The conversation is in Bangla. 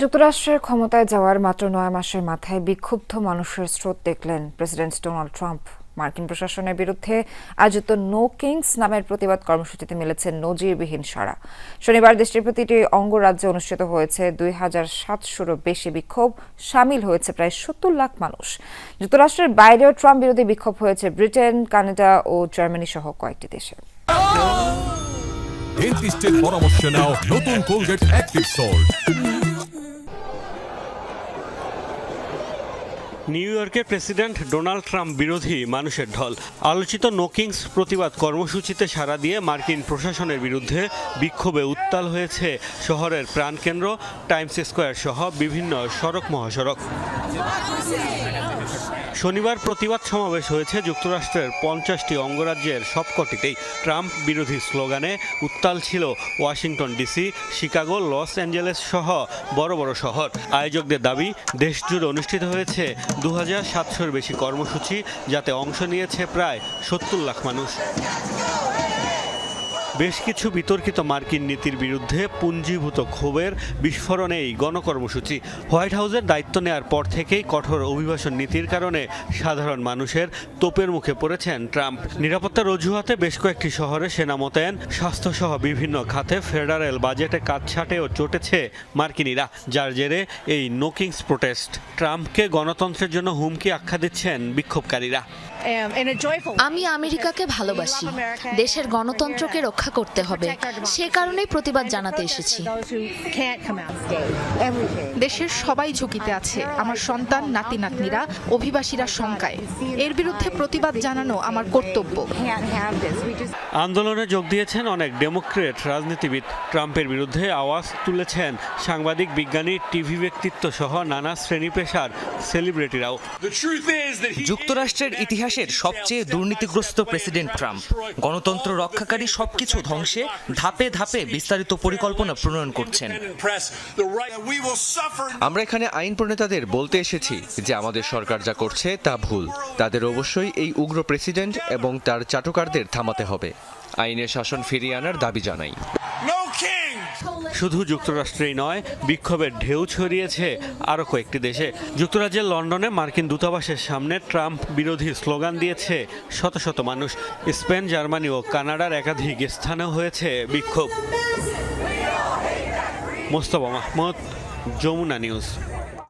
যুক্তরাষ্ট্রের ক্ষমতায় যাওয়ার মাত্র নয় মাসের মাথায় বিক্ষুব্ধ মানুষের স্রোত দেখলেন প্রেসিডেন্ট ডোনাল্ড ট্রাম্প। মার্কিন প্রশাসনের বিরুদ্ধে আয়োজিত নো কিংস নামের প্রতিবাদ কর্মসূচিতে মিলেছে নজিরবিহীন সাড়া। শনিবার দেশটির প্রতিটি অঙ্গরাজ্যে অনুষ্ঠিত হয়েছে দুই হাজার সাতশোরও বেশি বিক্ষোভ, সামিল হয়েছে প্রায় সত্তর লাখ মানুষ। যুক্তরাষ্ট্রের বাইরেও ট্রাম্প বিরোধী বিক্ষোভ হয়েছে ব্রিটেন, কানাডা ও জার্মানি সহ কয়েকটি দেশে। ডেন্টিস্টের পরামর্শ নাও নতুন কোলগেট অ্যাক্টিভ সল্ট। নিউ ইয়র্কের প্রেসিডেন্ট ডোনাল্ড ট্রাম্প বিরোধী মানুষের ঢল। আলোচিত নোকিংস প্রতিবাদ কর্মসূচিতে সাড়া দিয়ে মার্কিন প্রশাসনের বিরুদ্ধে বিক্ষোভে উত্তাল হয়েছে শহরের প্রাণকেন্দ্র, টাইমস স্কোয়ার সহ বিভিন্ন সড়ক মহাসড়ক। শনিবার প্রতিবাদ সমাবেশ হয়েছে যুক্তরাষ্ট্রের পঞ্চাশটি অঙ্গরাজ্যের সবকটিতেই। ট্রাম্প বিরোধী স্লোগানে উত্তাল ছিল Washington DC, Chicago, Los Angeles সহ বড় বড় শহর। আয়োজকদের দাবি দেশজুড়ে অনুষ্ঠিত হয়েছে দু হাজার সাতশোর বেশি কর্মসূচি, যাতে অংশ নিয়েছে প্রায় সত্তর লাখ মানুষ। বেশ কিছু বিতর্কিত মার্কিন নীতির বিরুদ্ধে পুঞ্জীভূত ক্ষোভের বিস্ফোরণে এই গণকর্মসূচি। হোয়াইট হাউসের দায়িত্ব নেওয়ার পর থেকেই কঠোর অভিবাসন নীতির কারণে সাধারণ মানুষের তোপের মুখে পড়েছেন ট্রাম্প। নিরাপত্তার অজুহাতে বেশ কয়েকটি শহরে সেনা মোতায়েন, স্বাস্থ্যসহ বিভিন্ন খাতে ফেডারেল বাজেটে কাটছাটেও চটেছে মার্কিনীরা, যার জেরে এই নোকিংস প্রোটেস্ট। ট্রাম্পকে গণতন্ত্রের জন্য হুমকি আখ্যা দিচ্ছেন বিক্ষোভকারীরা। আমি আমেরিকাকে ভালোবাসি। দেশের গণতন্ত্রকে রক্ষা করতে হবে। সে কারণেই প্রতিবাদ জানাতে এসেছি। দেশের সবাই ঝুঁকিতে আছে। আমার সন্তান নাতি নাতনিরা অভিবাসীরা শঙ্কায়। এর বিরুদ্ধে প্রতিবাদ জানানো আমার কর্তব্য। আন্দোলনে যোগ দিয়েছেন অনেক ডেমোক্রেট রাজনীতিবিদ। ট্রাম্পের বিরুদ্ধে আওয়াজ তুলেছেন সাংবাদিক বিজ্ঞানী টিভি ব্যক্তিত্ব সহ নানা শ্রেণি পেশার সেলিব্রিটিরাও যুক্তরাষ্ট্রের ইতিহাসের সবচেয়ে দুর্নীতিগ্রস্ত প্রেসিডেন্ট ট্রাম্প। গণতন্ত্র রক্ষাকারী সবকিছু ধ্বংসে ধাপে ধাপে বিস্তারিত পরিকল্পনা প্রণয়ন করছেন। আমরা এখানে আইন প্রণেতাদের বলতে এসেছি যে আমাদের সরকার যা করছে তা ভুল। তাদের অবশ্যই এই উগ্র প্রেসিডেন্ট এবং তার চাটুকারদের থামাতে হবে। আইনের শাসন ফিরিয়ে আনার দাবি জানাই। শুধু যুক্তরাষ্ট্রেই নয়, বিক্ষোভের ঢেউ ছড়িয়েছে আরও কয়েকটি দেশে। যুক্তরাজ্যের লন্ডনে মার্কিন দূতাবাসের সামনে ট্রাম্প বিরোধী স্লোগান দিয়েছে শত শত মানুষ। স্পেন, জার্মানি ও কানাডার একাধিক স্থানেও হয়েছে বিক্ষোভ। মোস্তফা মাহমুদ, যমুনা নিউজ।